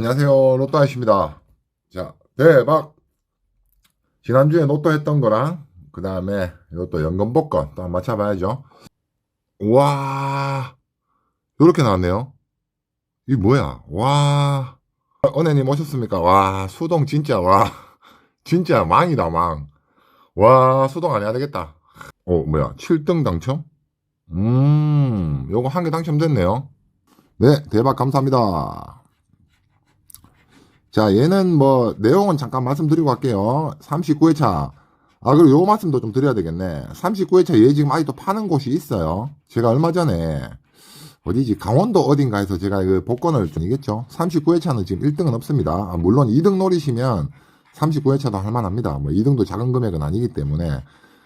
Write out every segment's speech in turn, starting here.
안녕하세요. 로또 아저씨입니다. 자, 대박! 지난주에 로또 했던 거랑, 그 다음에 이것도 연금 복권 또 맞춰봐야죠. 와, 이렇게 나왔네요. 이게 뭐야? 와, 은혜님 오셨습니까? 와, 수동 진짜, 와, 진짜 망이다, 망. 와, 수동 안 해야 되겠다. 어, 뭐야, 7등 당첨? 음, 요거 한 개 당첨됐네요. 네, 대박 감사합니다. 자, 얘는 뭐, 내용은 잠깐 말씀드리고 갈게요. 39회차. 아, 그리고 요 말씀도 좀 드려야 되겠네. 39회차 얘 지금 아직도 파는 곳이 있어요. 제가 얼마 전에, 어디지, 강원도 어딘가에서 제가 그 복권을 좀이겠죠 39회차는 지금 1등은 없습니다. 아, 물론 2등 노리시면 39회차도 할만합니다. 뭐 2등도 작은 금액은 아니기 때문에.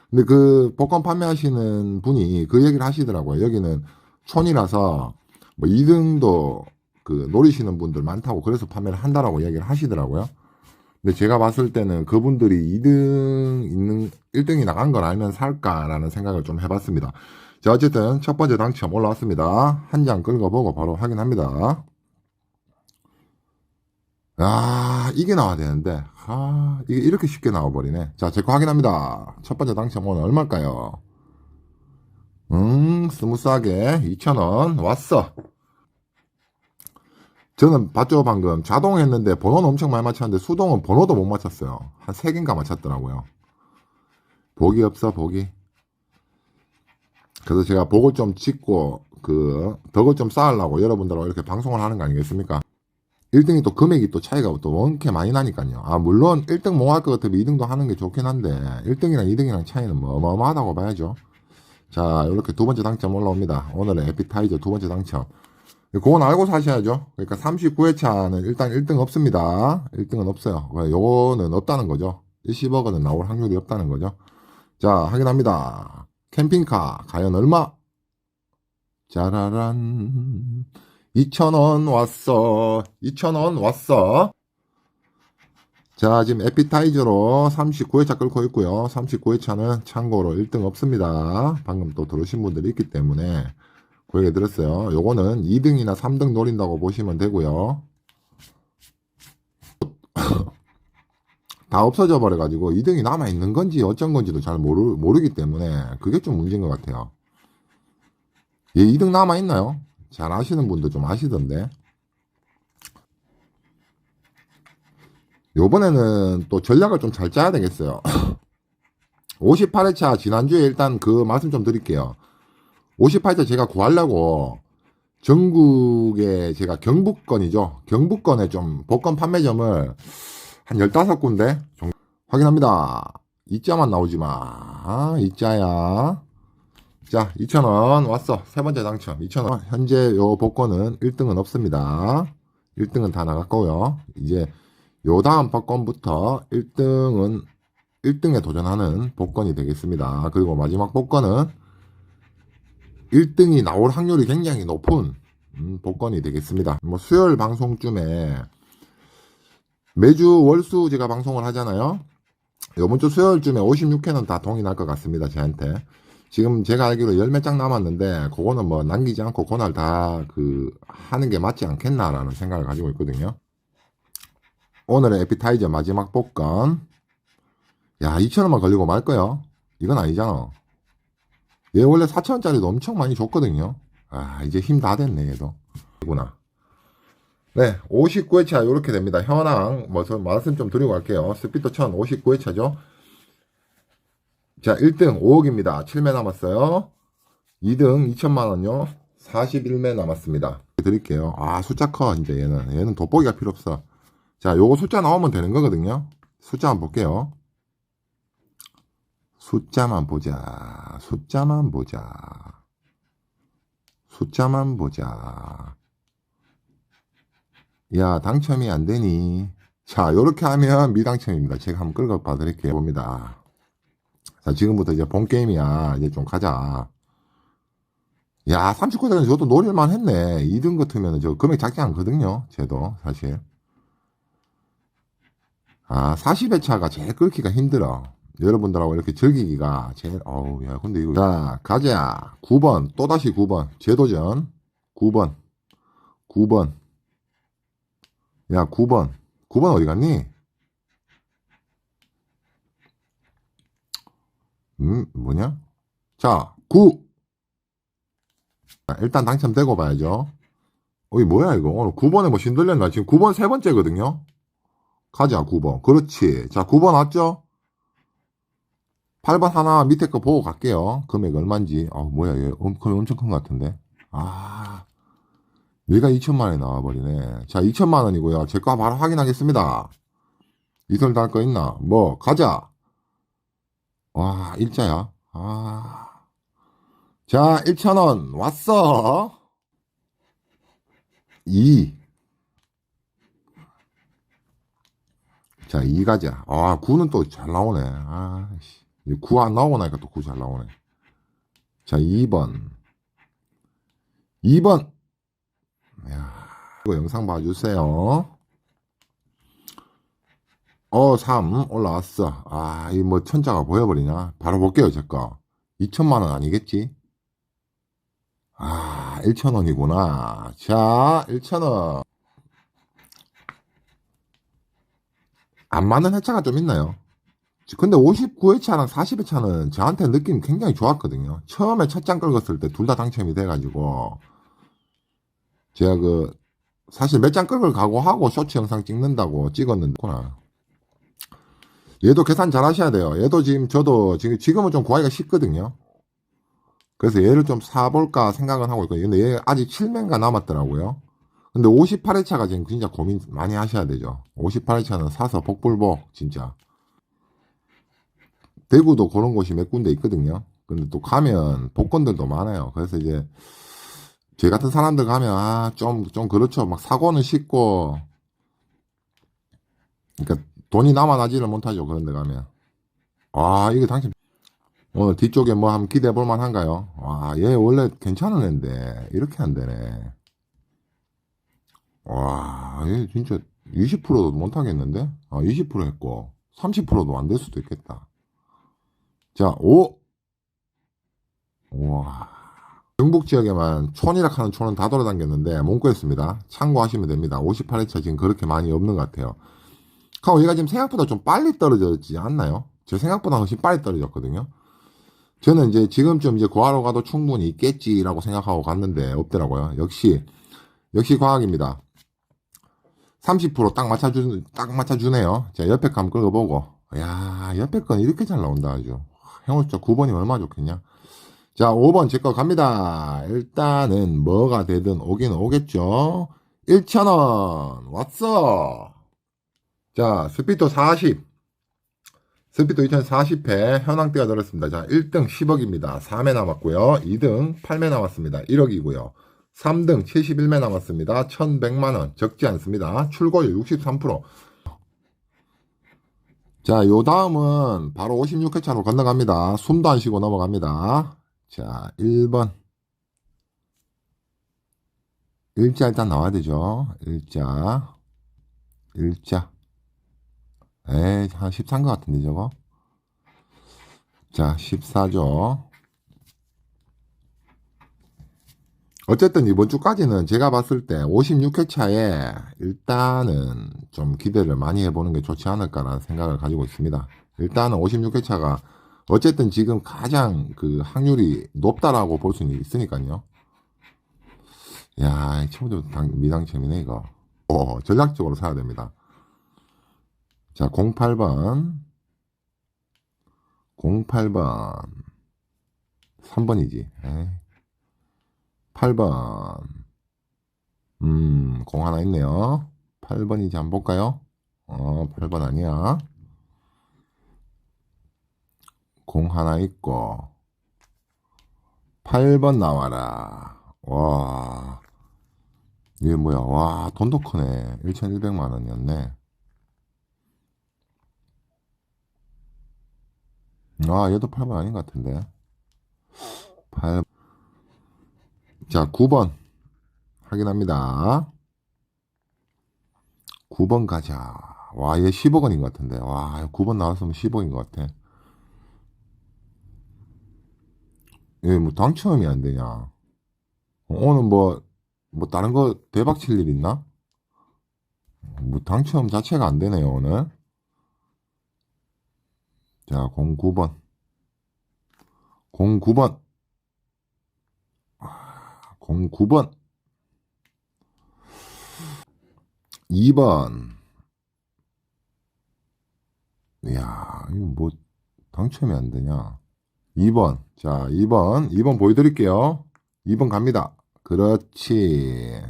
근데 그 복권 판매하시는 분이 그 얘기를 하시더라고요. 여기는 촌이라서 뭐 2등도 그 노리시는 분들 많다고 그래서 판매를 한다라고 얘기를 하시더라고요. 근데 제가 봤을 때는 그분들이 2등 있는 1등이 나간 걸 알면 살까라는 생각을 좀 해봤습니다. 자 어쨌든 첫 번째 당첨 올라왔습니다. 한 장 긁어보고 바로 확인합니다. 아 이게 나와야 되는데 아 이게 이렇게 쉽게 나와버리네. 자 제 거 확인합니다. 첫 번째 당첨 오늘 얼마일까요? 음 스무스하게 2,000원 왔어. 저는 봤죠 방금. 자동 했는데 번호는 엄청 많이 맞췄는데 수동은 번호도 못 맞췄어요. 한 3개인가 맞췄더라고요. 복이 없어 복이 그래서 제가 복을 좀 짓고 그 덕을 좀 쌓으려고 여러분들하고 이렇게 방송을 하는 거 아니겠습니까? 1등이 또 금액이 또 차이가 또 원케 많이 나니까요. 아 물론 1등 뭐할것 같으면 2등도 하는 게 좋긴 한데 1등이랑 2등이랑 차이는 뭐 어마어마하다고 봐야죠. 자 이렇게 두 번째 당첨 올라옵니다. 오늘의 에피타이저 두 번째 당첨 그건 알고 사셔야죠. 그러니까 39회차는 일단 1등 없습니다. 1등은 없어요. 요거는 없다는 거죠. 10억원은 나올 확률이 없다는 거죠. 자, 확인합니다. 캠핑카, 과연 얼마? 짜라란. 2,000원 왔어. 2,000원 왔어. 자, 지금 에피타이저로 39회차 끌고 있고요. 39회차는 참고로 1등 없습니다. 방금 또 들어오신 분들이 있기 때문에 그 얘기 들었어요. 요거는 2등이나 3등 노린다고 보시면 되고요. 다 없어져 버려가지고 2등이 남아있는 건지 어쩐 건지도 잘 모르, 모르기 때문에 그게 좀 문제인 것 같아요. 얘 2등 남아있나요? 잘 아시는 분도 좀 아시던데. 요번에는 또 전략을 좀 잘 짜야 되겠어요. 58회차 지난주에 일단 그 말씀 좀 드릴게요. 58자 제가 구하려고 전국에 제가 경북권이죠. 경북권에 좀 복권 판매점을 한 15군데 정도 확인합니다. 이자만 나오지 마. 아, 이자야. 자, 2,000원 왔어. 세 번째 당첨. 2,000원. 현재 요 복권은 1등은 없습니다. 1등은 다 나갔고요. 이제 요 다음 복권부터 1등은 1등에 도전하는 복권이 되겠습니다. 그리고 마지막 복권은 1등이 나올 확률이 굉장히 높은 음, 복권이 되겠습니다. 뭐 수요일 방송쯤에 매주 월수 제가 방송을 하잖아요. 이번 주 수요일쯤에 56회는 다 동의날 것 같습니다. 저한테. 지금 제가 알기로 열 몇 장 남았는데 그거는 뭐 남기지 않고 그날 다 그 하는 게 맞지 않겠나라는 생각을 가지고 있거든요. 오늘의 에피타이저 마지막 복권. 야, 2천원만 걸리고 말 거요. 이건 아니잖아. 얘 원래 4천원짜리도 엄청 많이 줬거든요. 아, 이제 힘 다 됐네, 얘도. 이구나. 네, 59회차 이렇게 됩니다. 현황, 뭐, 저 말씀 좀 드리고 갈게요. 스피드 1000 59회차죠. 자, 1등 5억입니다. 7매 남았어요. 2등 2천만원요. 41매 남았습니다. 드릴게요. 아, 숫자 커, 이제 얘는. 얘는 돋보기가 필요 없어. 자, 요거 숫자 나오면 되는 거거든요. 숫자 한번 볼게요. 숫자만 보자. 숫자만 보자. 숫자만 보자. 야, 당첨이 안 되니. 자, 요렇게 하면 미당첨입니다. 제가 한번 끌고 봐드릴게요. 봅니다. 자, 지금부터 이제 본 게임이야. 이제 좀 가자. 야, 39대는 저도 노릴만 했네. 2등 같으면 저 금액 작지 않거든요. 쟤도, 사실. 아, 40회 차가 제일 끌기가 힘들어. 여러분들하고 이렇게 즐기기가 제일 어우 야 근데 이거 자 가자 9번 또다시 9번 재도전 9번 9번 야, 9번. 9번 어디 갔니? 음, 뭐냐? 자, 9. 자, 일단 당첨되고 봐야죠. 어이, 뭐야, 이거. 오늘 9번에 뭐 신들렸나? 지금 9번 세 번째거든요? 가자, 9번. 그렇지. 자, 9번 왔죠? 8번 하나 밑에 거 보고 갈게요. 금액 얼마인지. 아, 뭐야, 얘. 엄, 금액 엄청 큰 것 같은데. 아. 얘가 2천만 원이 나와버리네. 자, 2천만 원이고요. 제 거 바로 확인하겠습니다. 이설 달거 있나? 뭐, 가자. 와, 일자야. 아. 자, 1천원 왔어. 2. 자, 2 가자. 아, 9는 또 잘 나오네. 아, 씨. 9 안 나오고 나니까 또 9 잘 나오네. 자, 2번. 2번. 야, 이거 영상 봐주세요. 어, 3 올라왔어. 아, 이 뭐 천자가 보여버리냐? 바로 볼게요, 제 거. 2천만 원 아니겠지? 아, 1천 원이구나. 자, 1천 원. 안 맞는 회차가 좀 있나요? 근데 59회차랑 40회 차는 저한테 느낌이 굉장히 좋았거든요. 처음에 첫장 긁었을 때 둘 다 당첨이 돼가지고, 제가 그, 사실 몇 장 긁을 각오하고 쇼츠 영상 찍는다고 찍었는데, 구나. 얘도 계산 잘 하셔야 돼요. 얘도 지금, 저도 지금, 지금은 좀 구하기가 쉽거든요. 그래서 얘를 좀 사볼까 생각은 하고 있거든요. 근데 얘 아직 7매가 남았더라고요. 근데 58회 차가 지금 진짜 고민 많이 하셔야 되죠. 58회 차는 사서 복불복, 진짜. 대구도 그런 곳이 몇 군데 있거든요. 근데 또 가면 복권들도 많아요. 그래서 이제 제 같은 사람들 가면 아좀좀 그렇죠. 막 사고는 쉽고 그러니까 돈이 남아나지를 못하죠. 그런 데 가면 아 이거 당신 오늘 뒤쪽에 뭐 한번 기대해 볼 만한가요? 와, 얘 원래 괜찮은 애인데 이렇게 안 되네. 와, 얘 진짜 20%도 못 하겠는데? 아, 20% 했고 30%도 안 될 수도 있겠다. 자, 5. 와. 경북 지역에만 촌이라 하는 촌은 다 돌아다녔는데 문구였습니다. 참고하시면 됩니다. 58회차 지금 그렇게 많이 없는 것 같아요. 카오 얘가 지금 생각보다 좀 빨리 떨어졌지 않나요? 제 생각보다 훨씬 빨리 떨어졌거든요. 저는 이제 지금쯤 이제 구하러 가도 충분히 있겠지라고 생각하고 갔는데 없더라고요. 역시 역시 과학입니다. 30%딱 맞춰주 딱 맞춰주네요. 자 옆에 감 긁어보고 야 옆에 건 이렇게 잘 나온다 아주. 형우자 9번이면 얼마나 좋겠냐. 자 5번 제 거 갑니다. 일단은 뭐가 되든 오긴 오겠죠. 1,000원 왔어. 자 스피터 40. 스피드 2040회 현황대가 들었습니다. 자, 1등 10억입니다. 4매 남았고요. 2등 8매 남았습니다. 1억이고요. 3등 71매 남았습니다. 1100만원. 적지 않습니다. 출고율 63%. 자, 요 다음은 바로 56회 차로 건너갑니다. 숨도 안 쉬고 넘어갑니다. 자, 1번. 일자 일단 나와야 되죠. 일자. 일자. 에이, 한 13것 같은데, 저거? 자, 14죠. 어쨌든 이번 주까지는 제가 봤을 때 56회차에 일단은 좀 기대를 많이 해보는 게 좋지 않을까라는 생각을 가지고 있습니다. 일단은 56회차가 어쨌든 지금 가장 그 확률이 높다라고 볼 수는 있으니까요. 야, 친구들 미당첨이네, 이거. 오, 전략적으로 사야 됩니다. 자, 08번. 08번. 3번이지. 에이. 8번. 음, 공 하나 있네요. 8번이지, 한번 볼까요? 어, 8번 아니야. 공 하나 있고. 8번 나와라. 와. 이게 뭐야. 와, 돈도 크네. 1,100만 원이었네. 아, 얘도 8번 아닌 것 같은데. 8. 자, 9번. 확인합니다. 9번 가자. 와, 얘 10억 원인 것 같은데. 와, 9번 나왔으면 10억인 것 같아. 얘뭐 당첨이 안 되냐. 오늘 뭐, 뭐 다른 거 대박 칠 일 있나? 뭐 당첨 자체가 안 되네요, 오늘. 자, 09번. 09번. 09번. 2번. 이야, 이거 뭐, 당첨이 안 되냐. 2번. 자, 2번. 2번 보여드릴게요. 2번 갑니다. 그렇지.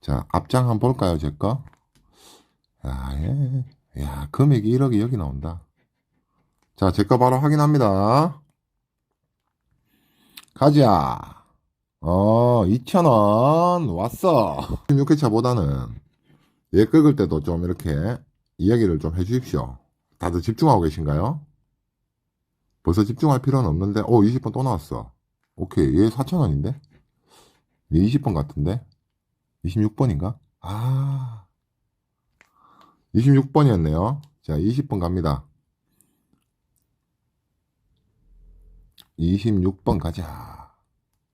자, 앞장 한번 볼까요, 제 거? 야, 예. 야, 금액이 1억이 여기 나온다. 자, 제 거 바로 확인합니다. 가자. 어, 2,000원 왔어. 16회차보다는 얘 긁을 때도 좀 이렇게 이야기를 좀 해주십시오. 다들 집중하고 계신가요? 벌써 집중할 필요는 없는데, 오, 20번 또 나왔어. 오케이, 얘 4,000원인데? 얘 20번 같은데? 26번인가? 아, 26번이었네요. 자, 20번 갑니다. 26번 가자.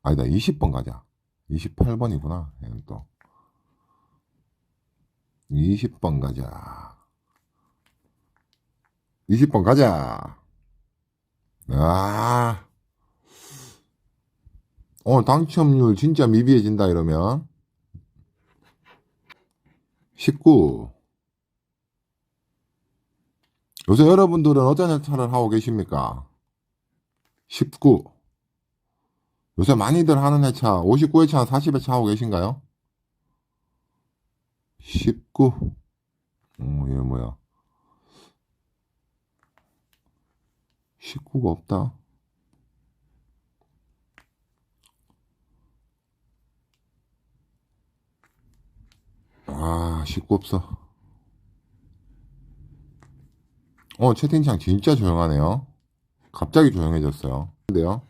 아니다, 20번 가자. 28번이구나. 얘는 또. 20번 가자. 20번 가자. 아. 오늘 당첨률 진짜 미비해진다 이러면 19. 요새 여러분들은 어떤 회차를 하고 계십니까? 19. 요새 많이들 하는 회차, 59회차, 40회차 하고 계신가요? 19. 어, 얘 뭐야. 19가 없다. 아, 19 없어. 어, 채팅창 진짜 조용하네요. 갑자기 조용해졌어요. 근데요.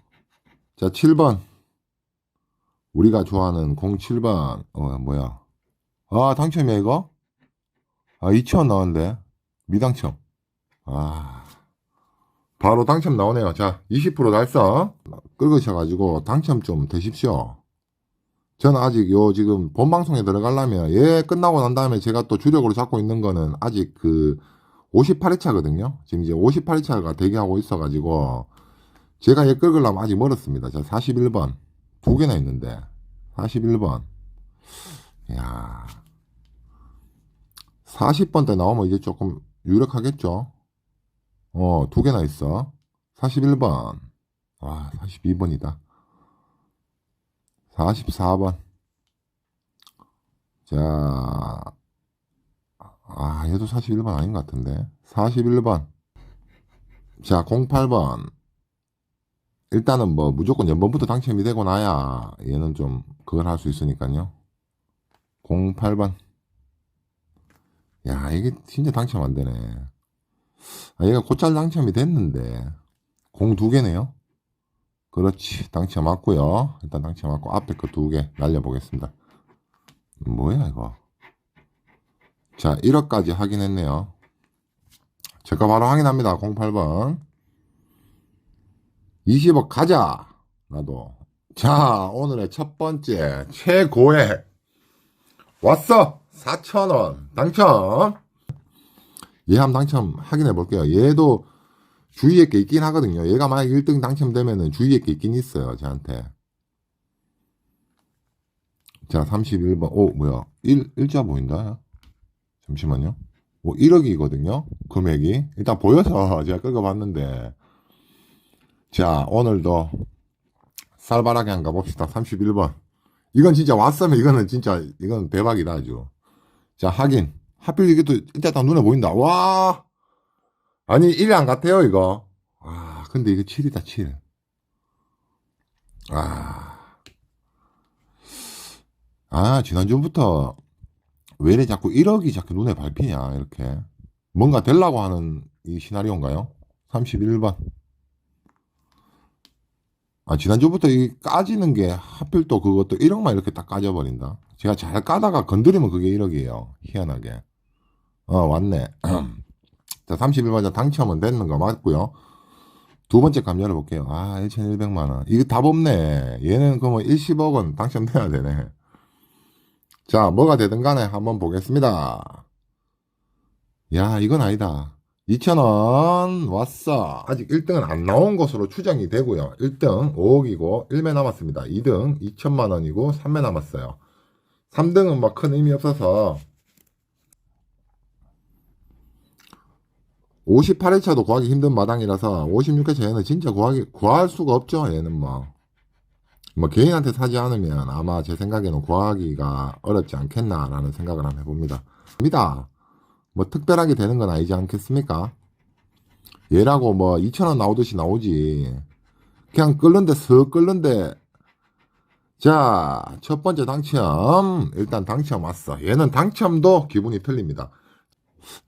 자, 7번. 우리가 좋아하는 07번. 어, 뭐야. 아, 당첨이야, 이거? 아, 2,000원 나왔는데. 미당첨. 아. 바로 당첨 나오네요. 자, 20% 달성. 긁으셔가지고 당첨 좀 되십시오. 저는 아직 요 지금 본 방송에 들어가려면 얘 끝나고 난 다음에 제가 또 주력으로 잡고 있는 거는 아직 그 58회차거든요. 지금 이제 58회차가 대기하고 있어가지고 제가 얘 끌으려면 아직 멀었습니다. 자, 41번 두 개나 있는데 41번 야 40번 때 나오면 이제 조금 유력하겠죠. 어, 두 개나 있어. 41번. 아, 42번이다. 44번. 자, 아, 얘도 41번 아닌 것 같은데. 41번. 자, 08번. 일단은 뭐 무조건 연번부터 당첨이 되고 나야 얘는 좀 그걸 할 수 있으니까요. 08번. 야, 이게 진짜 당첨 안 되네. 아, 얘가 곧잘 당첨이 됐는데. 공 두 개네요. 그렇지. 당첨 맞고요. 일단 당첨 맞고 앞에 거 두 개 날려보겠습니다. 뭐야 이거. 자 1억까지 확인했네요. 제가 바로 확인합니다. 08번. 20억 가자. 나도. 자 오늘의 첫 번째 최고액 왔어. 4천원 당첨. 얘 한번 당첨 확인해 볼게요. 얘도 주위에 게 있긴 하거든요. 얘가 만약 1등 당첨되면은 주위에 게 있긴 있어요. 저한테. 자, 31번. 오, 뭐야. 1, 일자 보인다. 잠시만요. 오, 1억이거든요. 금액이. 일단 보여서 제가 긁어봤는데. 자, 오늘도 살바하게 한 가 봅시다. 31번. 이건 진짜 왔으면 이거는 진짜, 이건 대박이다, 아주. 자, 확인. 하필 이게 또 일단 딱 눈에 보인다. 와! 아니, 1이 안 같아요, 이거. 아, 근데 이거 7이다, 7. 아. 아, 지난주부터 왜 이래 자꾸 1억이 자꾸 눈에 밟히냐, 이렇게. 뭔가 되려고 하는 이 시나리오인가요? 31번. 아, 지난주부터 이 까지는 게 하필 또 그것도 1억만 이렇게 딱 까져버린다. 제가 잘 까다가 건드리면 그게 1억이에요. 희한하게. 어, 왔네. 자, 31만 당첨은 됐는 거 맞고요. 두 번째 감 열어볼게요. 아, 1,100만 원. 이거 답 없네. 얘는 그러면 10억 원 당첨돼야 되네. 자, 뭐가 되든 간에 한번 보겠습니다. 야, 이건 아니다. 2,000원 왔어. 아직 1등은 안 나온 것으로 추정이 되고요. 1등 5억이고 1매 남았습니다. 2등 2천만 원이고 3매 남았어요. 3등은 뭐큰 의미 없어서 58회차도 구하기 힘든 마당이라서 56회차 얘는 진짜 구하기 구할 수가 없죠. 얘는 뭐. 뭐 개인한테 사지 않으면 아마 제 생각에는 구하기가 어렵지 않겠나라는 생각을 한번 해봅니다. 입니다. 뭐 특별하게 되는 건 아니지 않겠습니까? 얘라고 뭐 2,000원 나오듯이 나오지. 그냥 끓는데 슥 끓는데 자, 첫 번째 당첨. 일단 당첨 왔어. 얘는 당첨도 기분이 틀립니다.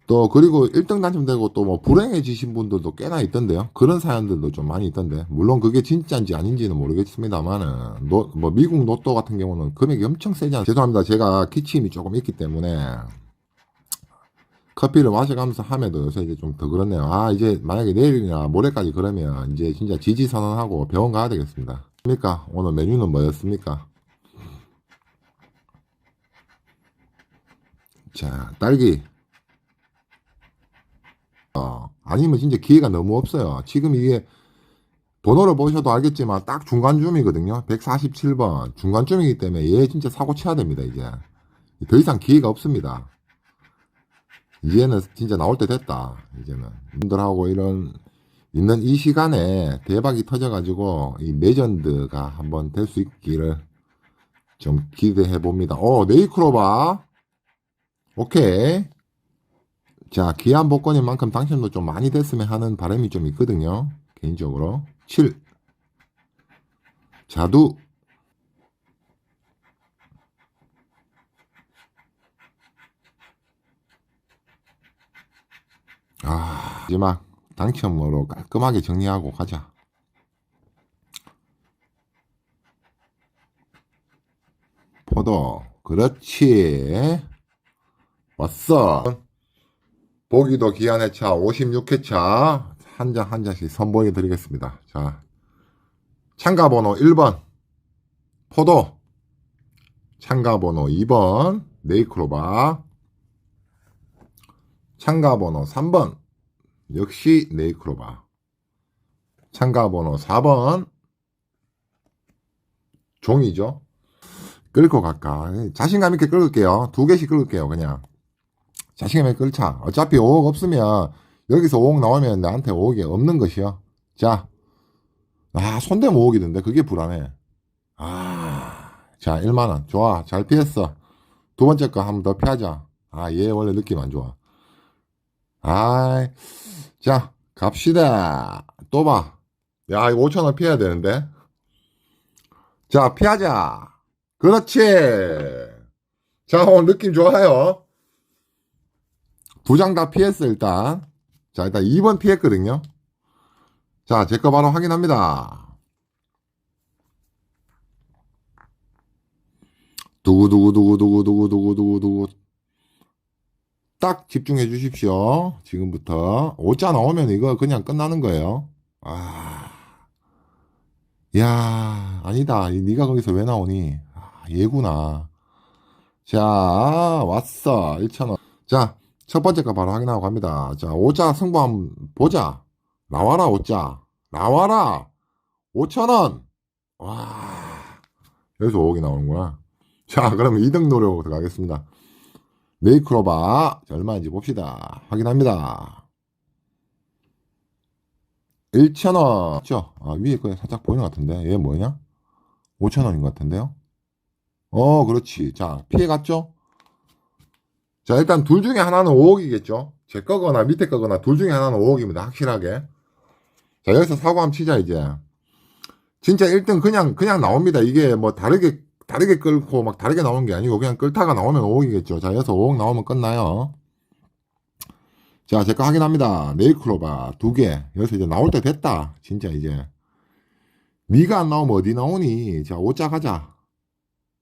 또 그리고 1등 당첨되고 또 뭐 불행해지신 분들도 꽤나 있던데요. 그런 사연들도 좀 많이 있던데. 물론 그게 진짜인지 아닌지는 모르겠습니다만은 노- 뭐 미국 로또 같은 경우는 금액이 엄청 세지 않아요. 죄송합니다. 제가 기침이 조금 있기 때문에 커피를 마셔가면서 함에도 요새 이제 좀 더 그렇네요. 아 이제 만약에 내일이나 모레까지 그러면 이제 진짜 지지선언하고 병원 가야 되겠습니다. 습니까? 오늘 메뉴는 뭐였습니까? 자 딸기 어, 아니면 진짜 기회가 너무 없어요. 지금 이게 번호를 보셔도 알겠지만 딱 중간쯤이거든요. 147번 중간쯤이기 때문에 얘 진짜 사고 쳐야 됩니다. 이제 더 이상 기회가 없습니다. 이제는 진짜 나올 때 됐다. 이제는 분들하고 이런 있는 이 시간에 대박이 터져가지고 이 레전드가 한번 될 수 있기를 좀 기대해 봅니다. 어 네이크로바 오케이. 자, 기한 복권인 만큼 당첨도 좀 많이 됐으면 하는 바람이 좀 있거든요. 개인적으로. 7. 자두. 아, 마지막 당첨으로 깔끔하게 정리하고 가자. 포도. 그렇지. 왔어. 보기도 기한 회차 56회차 한 장 한 장씩 선보여 드리겠습니다. 자, 참가 번호 1번 포도 참가 번호 2번 네이크로바 참가 번호 3번 역시 네이크로바 참가 번호 4번 종이죠. 끌고 갈까? 자신감 있게 끌을게요. 두 개씩 끌을게요, 그냥. 자신감 있게 끌자. 어차피 5억 없으면, 여기서 5억 나오면 나한테 5억이 없는 것이요. 자. 아, 손대면 5억이던데. 그게 불안해. 아. 자, 1만원. 좋아. 잘 피했어. 두 번째 거 한 번 더 피하자. 아, 얘 원래 느낌 안 좋아. 아이. 자, 갑시다. 또 봐. 야, 이거 5천원 피해야 되는데. 자, 피하자. 그렇지. 자, 오늘 느낌 좋아요. 두 장 다 피했어, 일단. 자, 일단 2번 피했거든요. 자, 제 거 바로 확인합니다. 두구두구두구두구두구두구두구. 딱 집중해 주십시오. 지금부터. 오자 나오면 이거 그냥 끝나는 거예요. 아. 야, 아니다. 이 네가 거기서 왜 나오니? 아, 얘구나. 자, 왔어. 1,000원. 자, 첫 번째 거 바로 확인하고 갑니다. 자, 오자 승부 한번 보자. 나와라, 오자. 나와라. 5,000원. 와. 여기서 5억이 나오는구나. 자, 그러면 2등 노래로 들어가겠습니다. 네이크로바. 자, 얼마인지 봅시다. 확인합니다. 1,000원. 그죠? 아, 위에 거 살짝 보이는 것 같은데. 얘 뭐냐? 5,000원인 것 같은데요? 어, 그렇지. 자, 피해갔죠? 자, 일단 둘 중에 하나는 5억이겠죠? 제 거거나 밑에 거거나 둘 중에 하나는 5억입니다. 확실하게. 자, 여기서 사고 한번 치자, 이제. 진짜 1등 그냥, 그냥 나옵니다. 이게 뭐 다르게, 다르게 끌고 막 다르게 나오는 게 아니고 그냥 끌다가 나오면 5억이겠죠. 자, 여기서 5억 나오면 끝나요. 자, 제거 확인합니다. 네이클로바 두 개. 여기서 이제 나올 때 됐다. 진짜 이제. 네가 안 나오면 어디 나오니? 자, 5자 가자.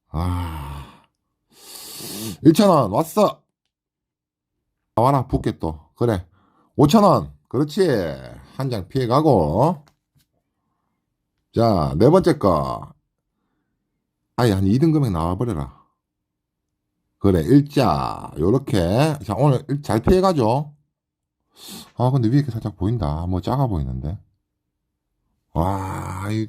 아. 1,000원 왔어. 나와라, 붙게 또. 그래. 5,000원. 그렇지. 한 장 피해가고. 자, 네 번째 거. 아예 한 2등 금액 나와버려라. 그래, 일자. 요렇게. 자, 오늘 일- 잘 피해가죠? 아, 근데 위에 게 살짝 보인다. 뭐 작아 보이는데. 와, 이,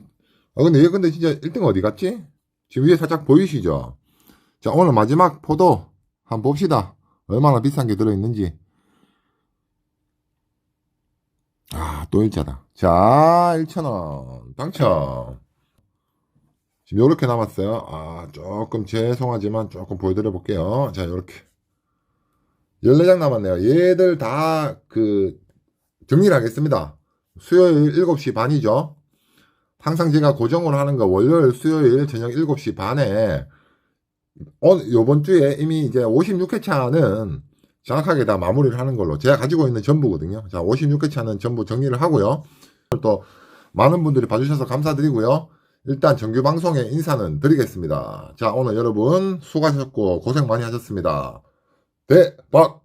아, 근데 얘 근데 진짜 1등 어디 갔지? 지금 위에 살짝 보이시죠? 자, 오늘 마지막 포도 한번 봅시다. 얼마나 비싼 게 들어있는지. 아, 또 일자다. 자, 1,000원. 당첨. 지금 요렇게 남았어요. 아, 조금 죄송하지만 조금 보여드려 볼게요. 자, 요렇게. 14장 남았네요. 얘들 다 그, 정리를 하겠습니다. 수요일 7시 반이죠. 항상 제가 고정으로 하는 거 월요일, 수요일 저녁 7시 반에 어, 요번 주에 이미 이제 56회차는 정확하게 다 마무리를 하는 걸로 제가 가지고 있는 전부거든요. 자, 56회차는 전부 정리를 하고요. 또 많은 분들이 봐주셔서 감사드리고요. 일단 정규 방송에 인사는 드리겠습니다. 자, 오늘 여러분 수고하셨고 고생 많이 하셨습니다. 대박!